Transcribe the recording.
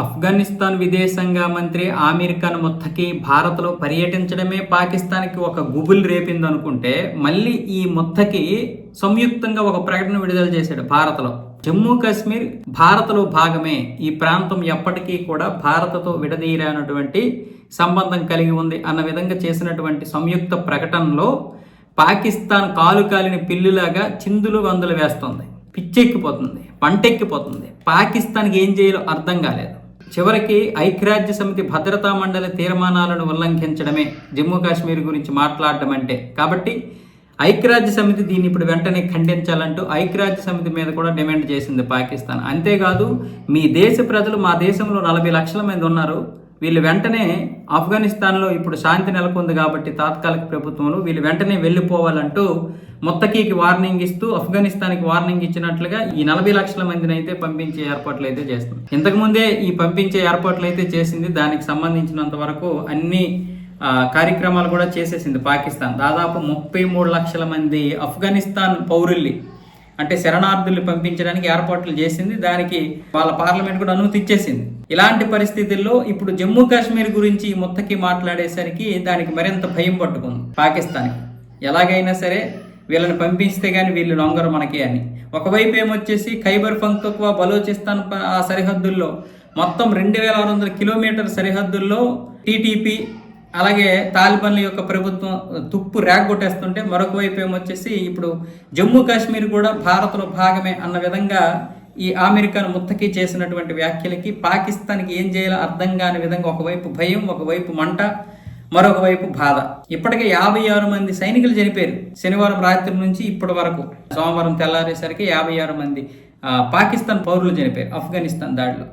ఆఫ్ఘనిస్తాన్ విదేశాంగ మంత్రి ఆమీర్ ఖాన్ ముత్తకి భారత్లో పర్యటించడమే పాకిస్తాన్కి ఒక గుబుల్ రేపిందనుకుంటే మళ్ళీ ఈ ముత్తకి సంయుక్తంగా ఒక ప్రకటన విడుదల చేశాడు భారత్లో. జమ్మూ కాశ్మీర్ భారత్లో భాగమే. ఈ ప్రాంతం ఎప్పటికీ కూడా భారత్తో విడదీరానటువంటి సంబంధం కలిగి ఉంది అన్న విధంగా చేసినటువంటి సంయుక్త ప్రకటనలో పాకిస్తాన్ కాలు కాలిన పిల్లులాగా చిందులు వందలు వేస్తుంది. పిచ్చెక్కిపోతుంది పంటెక్కిపోతుంది. పాకిస్తాన్కి ఏం చేయాలో అర్థం కాలేదు. చివరికి ఐక్యరాజ్య సమితి భద్రతా మండలి తీర్మానాలను ఉల్లంఘించడమే జమ్మూ కాశ్మీర్ గురించి మాట్లాడడం అంటే. కాబట్టి ఐక్యరాజ్య సమితి దీన్ని ఇప్పుడు వెంటనే ఖండించాలంటూ ఐక్యరాజ్య సమితి మీద కూడా డిమాండ్ చేసింది పాకిస్తాన్. అంతేకాదు మీ దేశ ప్రజలు మా దేశంలో నలభై లక్షల మంది ఉన్నారు. వీళ్ళు వెంటనే ఆఫ్ఘనిస్తాన్లో ఇప్పుడు శాంతి నెలకొంది కాబట్టి తాత్కాలిక ప్రభుత్వంలో వీళ్ళు వెంటనే వెళ్ళిపోవాలంటూ మొత్తకీకి వార్నింగ్ ఇస్తూ ఆఫ్ఘనిస్తాన్కి వార్నింగ్ ఇచ్చినట్లుగా ఈ నలభై లక్షల మందిని అయితే పంపించే ఏర్పాట్లు అయితే చేస్తుంది. ఇంతకుముందే ఈ పంపించే ఏర్పాట్లు అయితే చేసింది దానికి సంబంధించినంత వరకు అన్ని కార్యక్రమాలు కూడా చేసేసింది పాకిస్తాన్. దాదాపు ముప్పై మూడు లక్షల మంది ఆఫ్ఘనిస్తాన్ పౌరుల్ని అంటే శరణార్థుల్ని పంపించడానికి ఏర్పాట్లు చేసింది. దానికి వాళ్ళ పార్లమెంట్ కూడా అనుమతి ఇచ్చేసింది. ఇలాంటి పరిస్థితుల్లో ఇప్పుడు జమ్మూ కాశ్మీర్ గురించి మొత్తకి మాట్లాడేసరికి దానికి మరింత భయం పట్టుకుంది పాకిస్తాన్కి. ఎలాగైనా సరే వీళ్ళని పంపిస్తే కానీ వీళ్ళు లొంగరు మనకి అని. ఒకవైపు ఏమొచ్చేసి ఖైబర్ పంక్తక్వా బలోచిస్తాన్ ఆ సరిహద్దుల్లో మొత్తం రెండు వేల ఆరు వందల కిలోమీటర్ సరిహద్దుల్లో టీటీపీ అలాగే తాలిబన్ల యొక్క ప్రభుత్వం తుప్పు రేగొట్టేస్తుంటే మరొక వైపు ఏమొచ్చేసి ఇప్పుడు జమ్మూ కాశ్మీర్ కూడా భారత్లో భాగమే అన్న విధంగా ఈ అమెరికాను ముత్తకి చేసినటువంటి వ్యాఖ్యలకి పాకిస్తాన్కి ఏం చేయాలో అర్థం కాని విధంగా ఒకవైపు భయం ఒకవైపు మంట మరొక వైపు బాధ. ఇప్పటికే యాభై ఆరు మంది సైనికులు చనిపోయారు. శనివారం రాత్రి నుంచి ఇప్పటి వరకు. సోమవారం తెల్లారేసరికి యాభై ఆరు మంది పాకిస్తాన్ పౌరులు చనిపోయారు. ఆఫ్ఘనిస్తాన్ దాడిలో.